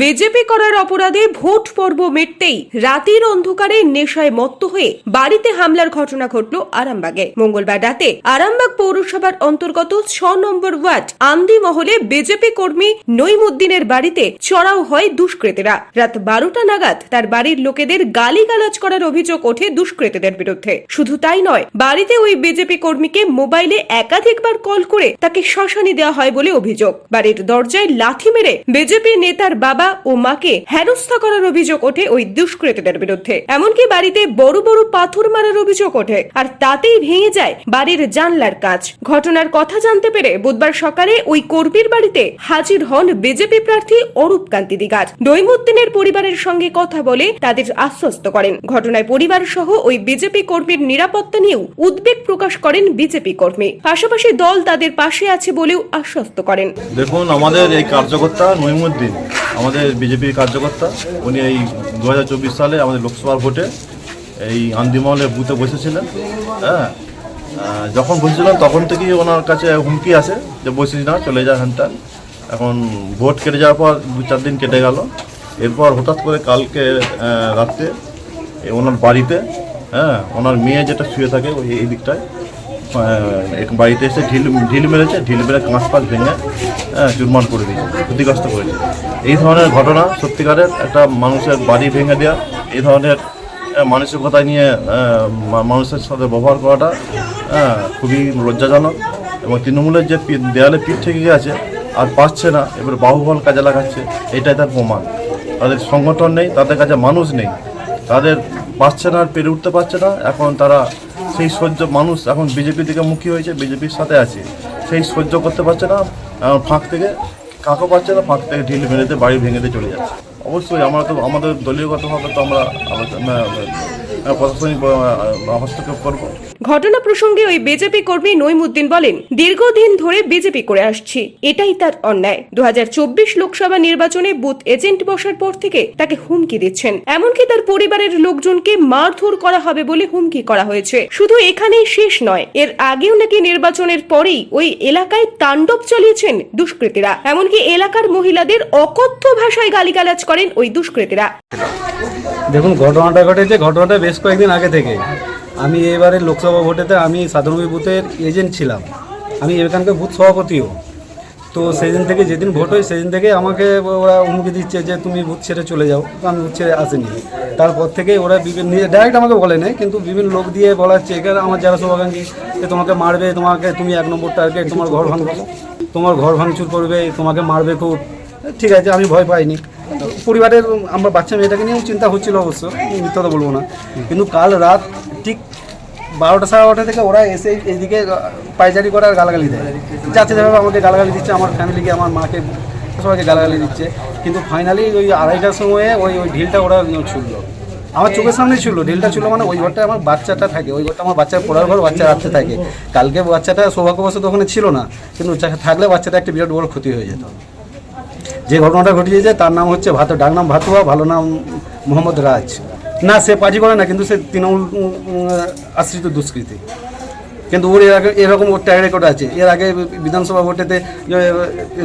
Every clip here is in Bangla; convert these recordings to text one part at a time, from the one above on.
বিজেপি করার অপরাধে ভোট পর্ব মিটতেই রাতের অন্ধকারে নেশায় মত্ত হয়ে বাড়িতে হামলার ঘটনা ঘটল আরামবাগে। মঙ্গলবার রাতে আরামবাগ পৌরসভার অন্তর্গত ছ নম্বর ওয়ার্ড আমদি মহলে বিজেপি কর্মী নইমুদ্দিনের বাড়িতে চড়াও হয় দুষ্কৃতীরা। রাত বারোটা নাগাদ তার বাড়ির লোকেদের গালিগালাজ করার অভিযোগ ওঠে দুষ্কৃতীদের বিরুদ্ধে। শুধু তাই নয়, বাড়িতে ওই বিজেপি কর্মীকে মোবাইলে একাধিকবার কল করে তাকে শ্মশানি দেওয়া হয় বলে অভিযোগ। বাড়ির দরজায় লাথি মেরে বিজেপি নেতার বাবা ও মাকে হেনস্থা করার অভিযোগ ওঠে ওই দুষ্কৃতীদের বিরুদ্ধে। এমনকি বাড়িতে বড় বড় পাথর মারার অভিযোগ ওঠে, আর তাতেই ভেঙে যায় বাড়ির জানলার কাজ ঘটনার কথা জানতে পেরে বুধবার সকালে ওই কর্মীর বাড়িতে হাজির হন বিজেপি প্রার্থী অরূপ কান্তি দিগার। দৈমুদ্দিনের পরিবারের সঙ্গে কথা বলে তাদের আশ্বস্ত করেন। ঘটনায় পরিবার সহ ওই বিজেপি কর্মীর নিরাপত্তা নিয়েও উদ্বেগ প্রকাশ করেন বিজেপি কর্মী। পাশাপাশি দল তাদের পাশে আছে বলেও আশ্বস্ত করেন। দেখুন, আমাদের এই কার্যকর্তা নইমুদ্দিন আমাদের বিজেপির কার্যকর্তা, উনি এই দু হাজার চব্বিশ সালে আমাদের লোকসভার ভোটে এই আন্দিমহলে বুথে বসেছিলেন হ্যাঁ? যখন বসেছিলেন তখন থেকেই ওনার কাছে হুমকি আছে যে বসিস না, চলে যা হ্যানটা এখন ভোট কেটে যাওয়ার পর দু চার দিন কেটে গেল। এরপর হঠাৎ করে কালকে রাত্রে ওনার বাড়িতে হ্যাঁ ওনার মেয়ে যেটা শুয়ে থাকে ওই এই দিকটায় এক বাড়িতে এসে ঢিল ঢিল মেরেছে, ঢিল মেরে কাঁচ পাঁচ ভেঙে চুরমার করে দিয়েছে, ক্ষতিগ্রস্ত করেছে। এই ধরনের ঘটনা সত্যিকারের একটা মানুষের বাড়ি ভেঙে দেওয়া, এই ধরনের মানসিকতা নিয়ে মানুষের সাথে ব্যবহার করাটা খুবই লজ্জাজনক এবং তৃণমূলের যে দেয়ালে পিঠ থেকে গেছে আর পাচ্ছে না, এবার বাহুবল কাজে লাগাচ্ছে, এটাই তার প্রমাণ। তাদের সংগঠন নেই, তাদের কাছে মানুষ নেই। তাদের পাচ্ছে না আর পেরে উঠতে পারছে না। এখন তারা সেই সহ্য, মানুষ এখন বিজেপি দিকে মুখী হয়েছে, বিজেপির সাথে আছে। সেই সহ্য করতে পারছে না ফাঁক থেকে কাকও পাচ্ছে না, ফাঁক থেকে ঢিল ভেঙেতে বাড়ি ভেঙেতে চলে যাচ্ছে। অবশ্যই আমরা তো, আমাদের দলীয়গতভাবে তো আমরা প্রশাসনিক হস্তক্ষেপ করব। ঘটনা প্রসঙ্গে ওই বিজেপি কর্মী নইমুদ্দিন বলেন, দীর্ঘদিন ধরে বিজেপি করে আসছি। এটাই তার অন্যায়। দুহাজার চব্বিশ লোকসভা নির্বাচনে বুথ এজেন্ট বসার পর থেকে তাকে হুমকি দিচ্ছেন। এমনকি তার পরিবারের লোকজনকে মারধর করা হবে বলে হুমকি করা হয়েছে। শুধু এখানেই শেষ নয়, এর আগেও নাকি নির্বাচনের পরেই ওই এলাকায় তাণ্ডব চালিয়েছেন দুষ্কৃতীরা। এমনকি এলাকার মহিলাদের অকথ্য ভাষায় গালিগালাজ করেন ওই দুষ্কৃতীরা। দেখুন, ঘটনাটা ঘটেছে, ঘটনাটা বেশ কয়েকদিন আগে থেকে আমি এবারে লোকসভা ভোটেতে আমি সাধারণ বুথের এজেন্ট ছিলাম। আমি এখানকার বুথ সভাপতিও। তো সেদিন থেকে যেদিন ভোট হয়, সেদিন থেকে আমাকে ওরা হুমকি দিচ্ছে যে তুমি বুথ ছেড়ে চলে যাও তো আমি বুথ ছেড়ে আসিনি। তারপর থেকে ওরা বিভিন্ন ডাইরেক্ট আমাকে বলে নেয়, কিন্তু বিভিন্ন লোক দিয়ে বলাচ্ছে এখানে আমার যারা শুভাকাঙ্ক্ষী যে তোমাকে মারবে, তোমাকে তুমি এক নম্বর টার্গেট তোমার ঘর ভাঙবে, তোমার ঘর ভাঙচুর করবে, তোমাকে মারবে খুব। ঠিক আছে, আমি ভয় পাইনি। পরিবারের আমার বাচ্চা মেয়েটাকে নিয়েও চিন্তা হচ্ছিল অবশ্য মিথ্যা তো বলব না। কিন্তু কাল রাত ঠিক বারোটা সাড়ে বারোটা থেকে ওরা এসে এইদিকে পায়চারি করে আর গালাগালি দেয়। যাচ্ছে যেভাবে আমাকে গালাগালি দিচ্ছে, আমার ফ্যামিলিকে আমার মাকে, সবাইকে গালাগালি দিচ্ছে। কিন্তু ফাইনালি ওই আড়াইটার সময়ে ওই ওই ঢিলটা ওরা ছুটলো আমার চোখের সামনে ছিল ঢিলটা ছিল মানে ওই ঘরটা আমার বাচ্চাটা থাকে। ওই ঘরটা আমার বাচ্চার পড়ার ঘর বাচ্চা রাখতে থাকে। কালকে বাচ্চাটা সৌভাগ্যবশত ওখানে ছিল না, কিন্তু থাকলে বাচ্চাটা একটা বিরাট বড় ক্ষতি হয়ে যেত। যে ঘটনাটা ঘটিয়েছে, তার নাম হচ্ছে ভাত ডাক নাম ভাতুয়া, ভালো নাম মোহাম্মদ রাজ। না, সে পাজি করে না, কিন্তু সে তৃণমূল আশ্রিত দুষ্কৃতী। কিন্তু ওর এর আগে, এরকম ওর ট্যাগ রেকর্ড আছে। এর আগে বিধানসভা ভোটেতে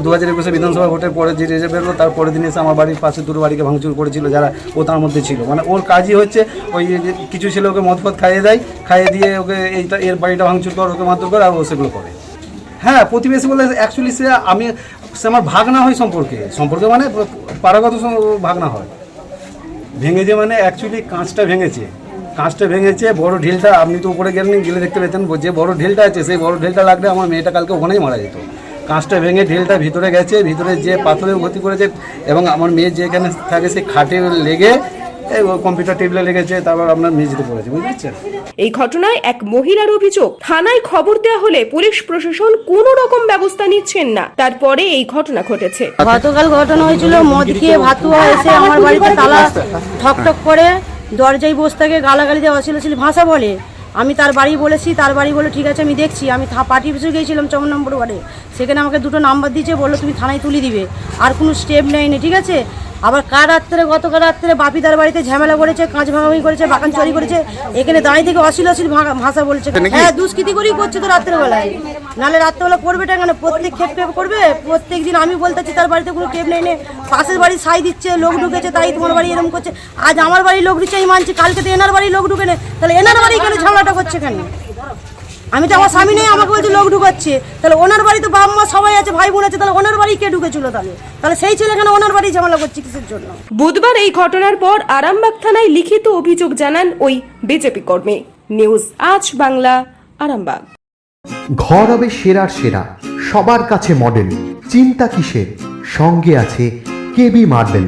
দু হাজার একুশে বিধানসভা ভোটের পরে যে রেজাল্ট বেরোলো, তার পরের দিন এসে আমার বাড়ির পাশে দুটো বাড়িকে ভাঙচুর করেছিল, যারা ও তার মধ্যে ছিল। মানে ওর কাজই হচ্ছে ওই কিছু ছেলে ওকে মদ ফদ খাইয়ে দেয়, খাইয়ে দিয়ে ওকে এইটা, এর বাড়িটা ভাঙচুর কর, ওকে মারধর করে, আর ও সেগুলো করে। হ্যাঁ প্রতিবেশী বলে অ্যাকচুয়ালি সে, আমি, সে আমার ভাগনা হয় সম্পর্কে। সম্পর্কে মানে পাড়াগত সম- ভাগনা হয়। ভেঙেছে মানে অ্যাকচুয়ালি কাঁচটা ভেঙেছে। কাঁচটা ভেঙেছে, বড় ঢিলটা, আপনি তো উপরে গেলেন, গেলে দেখতে পেতেন যে বড় ঢিলটা আছে, সেই বড় ঢিলটা লাগলে আমার মেয়েটা কালকে ওখানেই মারা যেত। কাঁচটা ভেঙে ঢিলটা ভিতরে গেছে, ভিতরে যে পাথরের ক্ষতি করেছে, এবং আমার মেয়ে যেখানে থাকে সেই খাটে লেগে কম্পিউটার টেবিলে লেগেছে, তারপর আপনার মেঝেতে পড়েছে, বুঝতে পারছেন? এই ঘটনায় এক মহিলার অভিযোগ থানায় খবর দেওয়া হলে পুলিশ প্রশাসন কোনো রকম ব্যবস্থা নিচ্ছেন না। তারপরে এই ঘটনা ঘটেছে। গতকাল ঘটনা হয়েছিল মদ খেয়ে ভাতুয়া এসে আমার বাড়িতে তালা ঠকঠক করে দরজায় বসে থেকে গালাগালি দিয়ে অশ্লীল ভাষা বলে। আমি তার বাড়ি বলেছি তার বাড়ি বলে ঠিক আছে আমি দেখছি। আমি থা- পার্টি অফিসে গিয়েছিলাম চমন নম্বর ওয়ার্ডে। সেখানে আমাকে দুটো নাম্বার দিয়েছে বলল তুমি থানায় তুলে দিবে। আর কোনো স্টেপ নেয়নি ঠিক আছে? আবার কার রাত্রে গতকাল রাত্রে বাপিদার বাড়িতে ঝামেলা করেছে কাঁচ ভাঙাভাঙি করেছে বাগান চুরি করেছে? এখানে দাঁড়িয়ে থেকে অশ্লীল অশ্লীল ভাষা বলছে হ্যাঁ দুষ্কৃতি করেই করছে তো রাত্রেবেলায়। নাহলে রাত্রেবেলা করবেটা কেন? প্রত্যেক ক্ষেপ ক্ষেপ করবে? প্রত্যেক দিন আমি বলতেছি তার বাড়িতে কোনো কেপ নেই নে পাশের বাড়ি সাই দিচ্ছে লোক ঢুকেছে তাই তোমার বাড়ি এরকম করছে। আজ আমার বাড়ি লোক ঢুকছে আমি মানছি কালকে তো এনার বাড়ি লোক ঢুকে নেই তাহলে এনার বাড়ি কেন ঝামেলাটা করছে কেন? আমি তো আমার স্বামী নেই আমাকে বলছে লোক ঢুকাচ্ছে। তাহলে ওনার বাড়ি তো বাবা মা সবাই আছে ভাই বোন আছে তাহলে ওনার বাড়ি কে ঢুকেছিল তাহলে? তাহলে সেই ছেলে কেন ওনার বাড়ি ঝামেলা করছে কিসের জন্য? বুধবার এই ঘটনার পর আরামবাগ থানায় লিখিত অভিযোগ জানান ওই বিজেপি কর্মী। নিউজ আজ বাংলা আরামবাগ। ঘর হবে সেরার সেরা সবার কাছে মডেল চিন্তা কিসের? সঙ্গে আছে KB marble